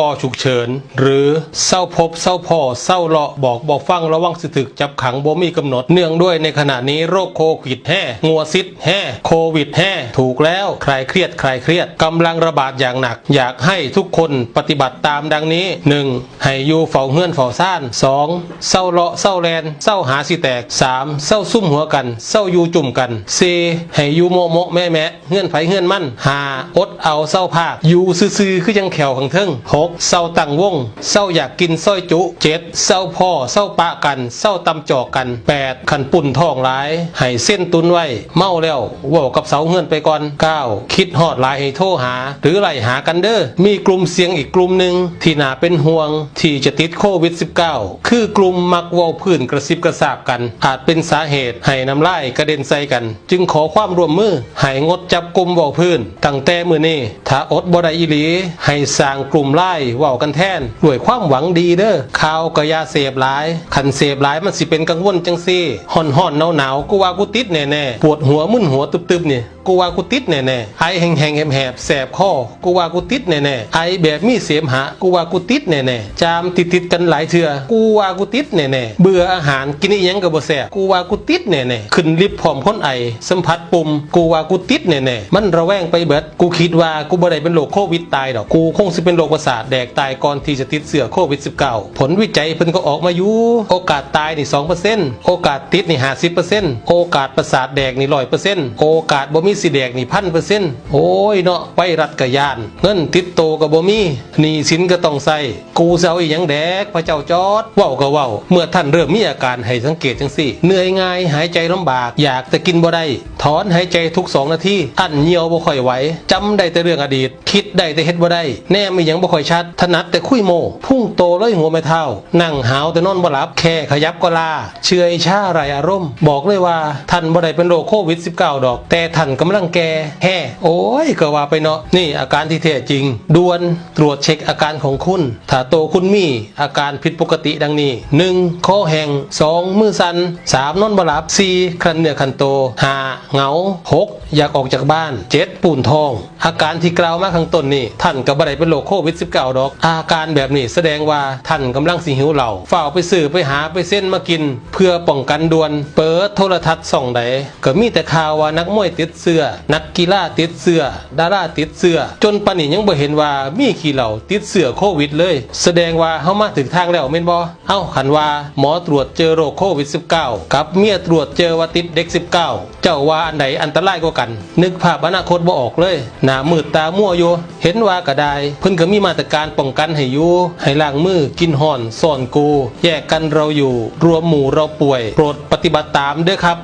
พอฉุกเฉิน หรือเศร้าพบเศร้าพ่อเศร้าเลาะบอกบอกฟังระวังสิถึกจับขังบ่มีกำหนด เนื่องด้วยในขณะนี้โรคโควิดแห่งัวซิดแห่โควิดแห่ถูกแล้วคลายเครียดคลายเครียดกำลังระบาดอย่างหนัก อยากให้ทุกคนปฏิบัติตามดังนี้ 1. ให้อยู่เฝ้าเฮือนเฝ้าซ่าน 2. เศร้าเลาะเศร้าแลนเศร้าหาสิแตก 3. เศร้าซุ่มหัวกันเศร้าอยู่จุ่มกัน 4. ให้อยู่โมโมแม่แมะเฮือนไผเฮือนมั่น 5. อดเอาเศร้าภาคอยู่ซื่อๆคือยังแขวขังเทิง 6. เศร้าตั้งวงเศร้าอยากกินส้อยจุ 7. เศร้าพ่อเศร้าปะกันเศร้าตำจอกกัน 8. ขันปุ่นทองร้ายให้เส้นตุนไว้ เมาแล้วว่ากับเสาเฮือนไปก่อน 9. คิดฮอดลายให้โทรหา หรือไล่หากันเด้อมีกลุ่มเสียงอีกกลุ่มหนึ่งที่น่าเป็นห่วง ที่จะติดโควิด -19 คือกลุ่มมักว้าพื้นกระซิบกระซาบกัน อาจเป็นสาเหตุให้น้ำลายกระเด็นใส่กัน จึงขอความร่วมมือให้งดจับกลุ่มว้าพื้นตั้งแต่มือนี้ถ้าอดบ่ได้อีหลีให้สร้างกลุ่มไล่เว้ากันแทนด้วยความหวังดีเด้อข่าวก็อยาเสพหลายขันเสพหลายมันสิเป็นกังวลจังซี่ห่อนๆหนาวๆกูว่ากูติดแน่ๆปวดหัวมึนหัวตึบๆนี่ กูว่ากูติดแน่ๆไอแห้งๆแหบๆแสบคอกูว่ากูติดแน่ๆไอแบบมีเสมหะกูว่ากูติดแน่ๆจามติดๆกันหลายเทื่อกูว่ากูติดแน่ๆเบื่ออาหารกินอีหยังก็บ่แซ่บกูว่ากูติดแน่ๆขึ้นลิฟต์พร้อมคนไอสัมผัสปุ่มกูว่ากูติดแน่ๆมันระแวงไปเบิดกูคิดว่ากูบ่ได้เป็นโรคโควิดตายดอกกูคงสิเป็นโรคประสาทแดกตายก่อนที่จะติดเชื้อโควิด -19 ผลวิจัยเพิ่นก็ออกมาอยู่โอกาสตายนี่2%โอกาสติดนี่50%โอกาสประสาทแดกนี่100%โอกาสบ่มีสิแดกนี่พันเปอร์เซ็นต์โอ้ยเนาะไวรัสกะยาน เงินติดโตกับบ่มีหนี้สินก็ต้องใส่กูเซาอีหยังแดกพระเจ้าจอดเว้าก็เว้า เมื่อท่านเริ่มมีอาการให้สังเกตจังซี่ เหนื่อยง่ายหายใจลำบาก อยากแต่กินบ่ได้ถอนหายใจทุก2นาทีอั้นเหี่ยวบ่ค่อยไหวจำได้แต่เรื่องอดีต คิดได้แต่เฮ็ดบ่ได้ แน่มีหยังบ่ค่อยชัด ถนัดแต่คุยโม พุ่งโตเลยหัวไม่เท่า นั่งหาวแต่นอนบ่หลับแค่ขยับก็ลา เชื่อยชาไรอารมณ์ บอกเลยว่าท่านบ่ได้เป็นโรคโควิด -19 ดอก แต่ท่านกำลังแก่แห่โอ้ยก็ว่าไปเนาะนี่อาการที่แท้จริงด่วนตรวจเช็คอาการของคุณ ถ้าโตคุณมี อาการผิดปกติดังนี้ 1. คอแห้ง 2. มือสัน่น 3. นอนบลับ 4. คันเนื้อคันโต 5. เหงา 6. อยากออกจากบ้าน 7. ปูนทอง อาการที่กล่าวมาข้างต้นนี่ท่านก็บ่ได้เป็นโรคโควิด -19 ดอก อาการแบบนี้แสดงว่าท่านกำลังสิหิวเหล่าเฝ้าไปซื้อไปหาไปเส้นมากิน เพื่อป้องกันด่วน เปิดโทรทัศน์ส่องใดก็มีแต่ข่าวว่านักมวยติดเสื้อ นักกีฬาติดเสื้อ ดาราติดเสื้อ จนปานนี้ยังบ่เห็นว่ามีขี้เหล่าติดเสื้อโควิดเลย แสดงว่าเฮามาถึงทางแล้วแม่นบ่เอ้าขันว่าหมอตรวจเจอโรคโควิด -19 กับเมียตรวจเจอว่าติดเด็ก 19 เจ้าว่าอันไหนอันตรายกว่ากัน นึกภาพอนาคตบ่ออกเลยน้ามืดตามั่วอยู่เห็นว่ากะได้เพิ่นก็มีมาตรการป้องกันให้อยู่ให้ล้างมือกินห่อนซ่อนกู แยกกันเราอยู่ รวมหมู่เราป่วย โปรดปฏิบัติตามเด้อครับ